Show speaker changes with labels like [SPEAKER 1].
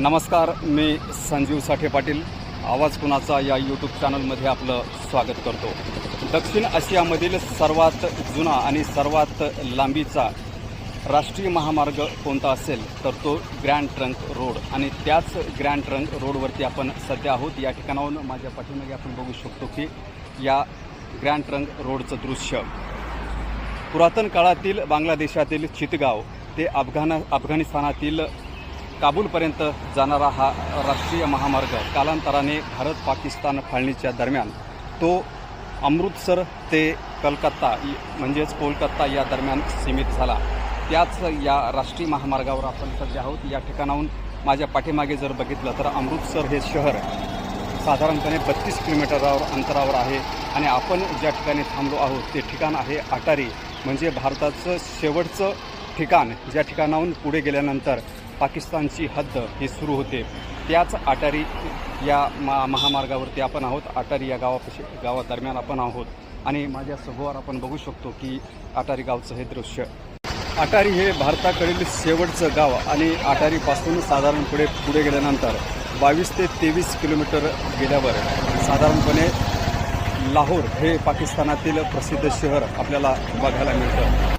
[SPEAKER 1] नमस्कार मी संजीव साठे पाटील. आवाज कुणाचा या यूट्यूब चॅनलमध्ये आपलं स्वागत करतो. दक्षिण आशियामधील सर्वात जुना आणि सर्वात लांबीचा राष्ट्रीय महामार्ग कोणता असेल तर तो ग्रँड ट्रंक रोड आणि त्याच ग्रँड ट्रंक रोडवरती आपण सध्या आहोत. या ठिकाणाहून माझ्या पाठीमागे आपण बघू शकतो की या ग्रँड ट्रंक रोडचं दृश्य. पुरातन काळातील बांगलादेशातील चितगाव ते अफगाण अफगाणिस्तानातील काबूलपर्यंत जाणारा हा राष्ट्रीय महामार्ग कालांतराने भारत पाकिस्तान फाळणीच्या दरम्यान तो अमृतसर ते कलकत्ता इ- म्हणजेच कोलकाता या दरम्यान सीमित झाला. त्याच या राष्ट्रीय महामार्गावर आपण सध्या आहोत. या ठिकाणाहून माझ्या पाठीमागे जर बघितलं तर अमृतसर हे शहर साधारणपणे बत्तीस किलोमीटरावर अंतरावर आहे आणि आपण ज्या ठिकाणी थांबलो आहोत ते ठिकाण आहे अटारी म्हणजे भारताचं शेवटचं ठिकाण. ज्या ठिकाणाहून पुढे गेल्यानंतर पाकिस्तानची हद्द ही सुरू होते. त्याच अटारी या मा महामार्गावरती आपण आहोत. अटारी या गावापाशी गावादरम्यान आपण आहोत. आणि माझ्यासमोर आपण बघू शकतो की अटारी गावचं हे दृश्य. अटारी हे भारताकडील शेवटचं गाव आणि अटारीपासून साधारण पुढे पुढे गेल्यानंतर बावीस ते तेवीस किलोमीटर गेल्यावर साधारणपणे लाहोर हे पाकिस्तानातील प्रसिद्ध शहर आपल्याला बघायला मिळतं.